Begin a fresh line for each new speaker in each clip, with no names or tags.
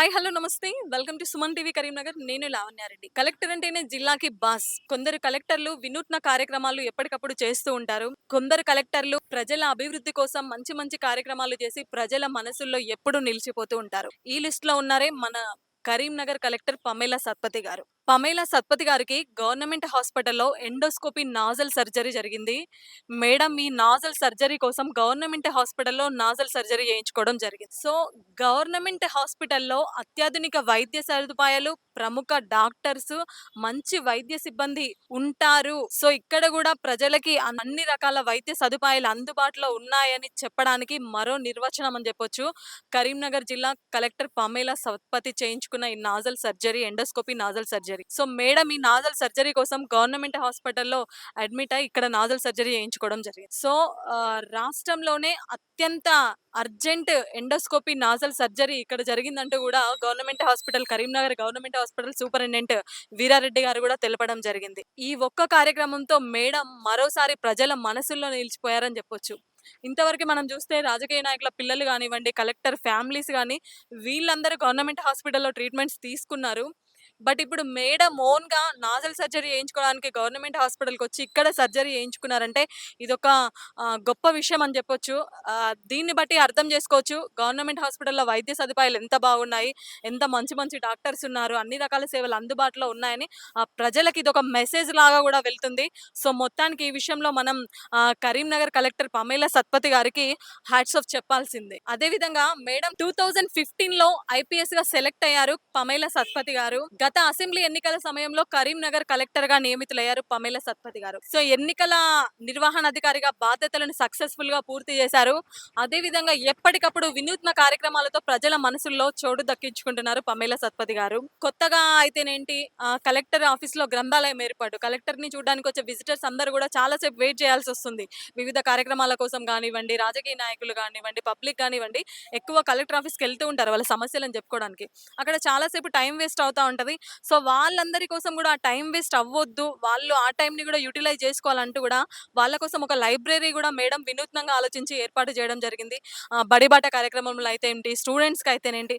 Hi hello namaste. Welcome to Suman TV Karimnagar. నేను Lavanya Reddy. Collector అంటేనే జిల్లాకి బాస్. కొందరు కలెక్టర్లు వినూత్న కార్యక్రమాలు ఎప్పటికప్పుడు చేస్తూ ఉంటారు. కొందరు కలెక్టర్లు ప్రజల అభివృద్ధి కోసం మంచి మంచి కార్యక్రమాలు చేసి ప్రజల మనసుల్లో ఎప్పుడూ నిలిచిపోతూ ఉంటారు. ఈ లిస్ట్లో ఉన్నారే మన కరీంనగర్ కలెక్టర్ పమేలా సత్పతి గారు. పమేలా సత్పతి గారికి గవర్నమెంట్ హాస్పిటల్లో ఎండోస్కోపీ నాజల్ సర్జరీ జరిగింది. మేడం ఈ నాజల్ సర్జరీ కోసం గవర్నమెంట్ హాస్పిటల్లో నాజల్ సర్జరీ చేయించుకోవడం జరిగింది. సో గవర్నమెంట్ హాస్పిటల్లో అత్యాధునిక వైద్య సదుపాయాలు ప్రముఖ డాక్టర్స్ మంచి వైద్య సిబ్బంది ఉంటారు. సో ఇక్కడ కూడా ప్రజలకి అన్ని రకాల వైద్య సదుపాయాలు అందుబాటులో ఉన్నాయని చెప్పడానికి మరో నిర్వచనం అని చెప్పొచ్చు. కరీంనగర్ జిల్లా కలెక్టర్ పమేలా సత్పతి చేయించుకున్న ఈ nasal surgery endoscopy nasal surgery. So madam ఈ నాజల్ సర్జరీ కోసం గవర్నమెంట్ హాస్పిటల్లో అడ్మిట్ అయ్యి ఇక్కడ నాజల్ సర్జరీ చేయించుకోవడం జరిగింది. సో రాష్ట్రంలోనే అత్యంత అర్జెంట్ ఎండోస్కోపీ నాజల్ సర్జరీ ఇక్కడ జరిగిందంటూ కూడా government hospital Karimnagar government hospital superintendent Veerareddy గారు కూడా తెలపడం జరిగింది. ఈ ఒక్క కార్యక్రమంతో మేడం మరోసారి ప్రజల మనసుల్లో నిలిచిపోయారని చెప్పొచ్చు. ఇంతవరకు మనం చూస్తే రాజకీయ నాయకుల పిల్లలు కానివ్వండి కలెక్టర్ ఫ్యామిలీస్ కానీ వీళ్ళందరూ గవర్నమెంట్ హాస్పిటల్లో ట్రీట్మెంట్స్ తీసుకున్నారు. బట్ ఇప్పుడు మేడం ఓన్గా నాజల్ సర్జరీ చేయించుకోవడానికి గవర్నమెంట్ హాస్పిటల్కి వచ్చి ఇక్కడ సర్జరీ చేయించుకున్నారంటే ఇదొక గొప్ప విషయం అని చెప్పొచ్చు. దీన్ని బట్టి అర్థం చేసుకోవచ్చు. గవర్నమెంట్ హాస్పిటల్లో వైద్య సదుపాయాలు ఎంత బాగున్నాయి ఎంత మంచి మంచి డాక్టర్స్ ఉన్నారు అన్ని రకాల సేవలు అందుబాటులో ఉన్నాయని ఆ, ప్రజలకి ఇదొక మెసేజ్ లాగా కూడా వెళ్తుంది. సో మొత్తానికి ఈ విషయంలో మనం కరీంనగర్ కలెక్టర్ పమేలా సత్పతి గారికి హ్యాట్స్ ఆఫ్ చెప్పాల్సిందే. అదేవిధంగా మేడం టూ థౌజండ్ ఫిఫ్టీన్లో సెలెక్ట్ అయ్యారు పమేలా సత్పతి గారు. గత అసెంబ్లీ ఎన్నికల సమయంలో కరీంనగర్ కలెక్టర్గా నియమితులయ్యారు పమేల సత్పతి గారు. సో ఎన్నికల నిర్వహణ అధికారిగా బాధ్యతలను సక్సెస్ఫుల్గా పూర్తి చేశారు. అదే విధంగా ఎప్పటికప్పుడు వినూత్న కార్యక్రమాలతో ప్రజల మనసుల్లో చోటు దక్కించుకుంటున్నారు పమేల సత్పతి గారు. కొత్తగా అయితేనేంటి కలెక్టర్ ఆఫీస్లో గ్రంథాలయం ఏర్పాటు. కలెక్టర్ని చూడడానికి వచ్చే విజిటర్స్ అందరూ కూడా చాలాసేపు వెయిట్ చేయాల్సి వస్తుంది. వివిధ కార్యక్రమాల కోసం కానివ్వండి రాజకీయ నాయకులు కానివ్వండి పబ్లిక్ కానివ్వండి ఎక్కువ కలెక్టర్ ఆఫీస్కి వెళ్తూ ఉంటారు వాళ్ళ సమస్యలను చెప్పుకోవడానికి. అక్కడ చాలాసేపు టైం వేస్ట్ అవుతా ఉంటది. సో వాళ్ళందరి కోసం కూడా ఆ టైం వేస్ట్ అవ్వద్దు. వాళ్ళు ఆ టైంని కూడా యూటిలైజ్ చేసుకోవాలంటూ కూడా వాళ్ళ కోసం ఒక లైబ్రరీ కూడా మేడం వినూత్నంగా ఆలోచించి ఏర్పాటు చేయడం జరిగింది. ఆ, బడిబాట కార్యక్రమంలో అయితే ఏంటి స్టూడెంట్స్కి అయితేనేంటి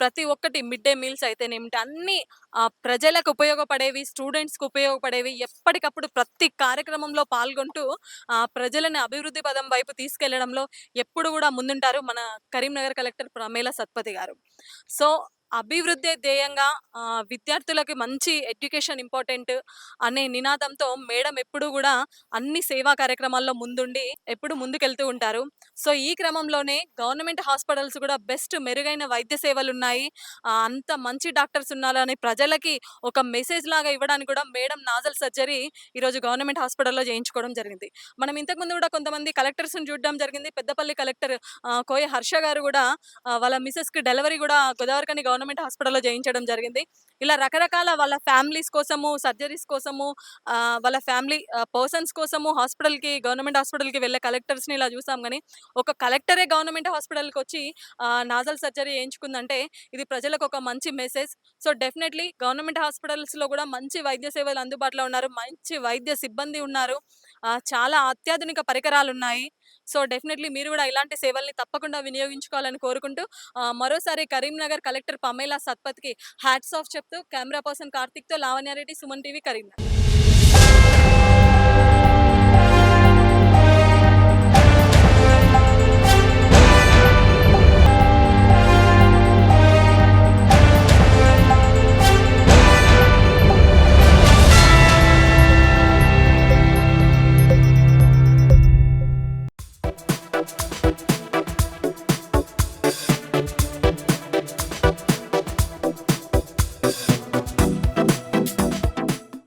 ప్రతి ఒక్కటి మిడ్ డే మీల్స్ అయితేనేమిటి అన్ని ప్రజలకు ఉపయోగపడేవి స్టూడెంట్స్కి ఉపయోగపడేవి ఎప్పటికప్పుడు ప్రతి కార్యక్రమంలో పాల్గొంటూ ఆ, ప్రజలని అభివృద్ధి పదం వైపు తీసుకెళ్ళడంలో ఎప్పుడు కూడా ముందుంటారు మన కరీంనగర్ కలెక్టర్ ప్రమేల సత్పతి గారు. సో అభివృద్ధి ధ్యేయంగా ఆ, విద్యార్థులకు మంచి ఎడ్యుకేషన్ ఇంపార్టెంట్ అనే నినాదంతో మేడం ఎప్పుడు కూడా అన్ని సేవా కార్యక్రమాల్లో ముందుండి ఎప్పుడు ముందుకెళ్తూ ఉంటారు. సో ఈ క్రమంలోనే గవర్నమెంట్ హాస్పిటల్స్ కూడా బెస్ట్ మెరుగైన వైద్య సేవలు ఉన్నాయి అంత మంచి డాక్టర్స్ ఉన్నారని ప్రజలకి ఒక మెసేజ్ లాగా ఇవ్వడానికి కూడా మేడం నాజల్ సర్జరీ ఈరోజు గవర్నమెంట్ హాస్పిటల్లో చేయించుకోవడం జరిగింది. మనం ఇంతకుముందు కూడా కొంతమంది కలెక్టర్స్ని చూడడం జరిగింది. పెద్దపల్లి కలెక్టర్ కోయ హర్ష గారు కూడా వాళ్ళ మిసెస్కి డెలివరీ కూడా గోదావరికని గవర్నమెంట్ గవర్నమెంట్ హాస్పిటల్లో చేయించడం జరిగింది. ఇలా రకరకాల వాళ్ళ ఫ్యామిలీస్ కోసము సర్జరీస్ కోసము వాళ్ళ ఫ్యామిలీ పర్సన్స్ కోసము హాస్పిటల్కి గవర్నమెంట్ హాస్పిటల్కి వెళ్ళే కలెక్టర్స్ని ఇలా చూసాం. కానీ ఒక కలెక్టరే గవర్నమెంట్ హాస్పిటల్కి వచ్చి నాజల్ సర్జరీ చేయించుకుందంటే ఇది ప్రజలకు ఒక మంచి మెసేజ్. సో డెఫినెట్లీ గవర్నమెంట్ హాస్పిటల్స్లో కూడా మంచి వైద్య సేవలు అందుబాటులో ఉన్నారు. మంచి వైద్య సిబ్బంది ఉన్నారు. చాలా అత్యాధునిక పరికరాలు ఉన్నాయి సో డెఫినెట్లీ మీరు కూడా ఇలాంటి సేవల్ని తప్పకుండా వినియోగించుకోవాలని కోరుకుంటూ మరోసారి కరీంనగర్ కలెక్టర్ పమేలా సత్పత్కి హ్యాట్స్ ఆఫ్ చెప్తూ కెమెరా పర్సన్ కార్తిక్తో లావణ్యారెడ్డి సుమన్ టీవీ కరీంనగర్.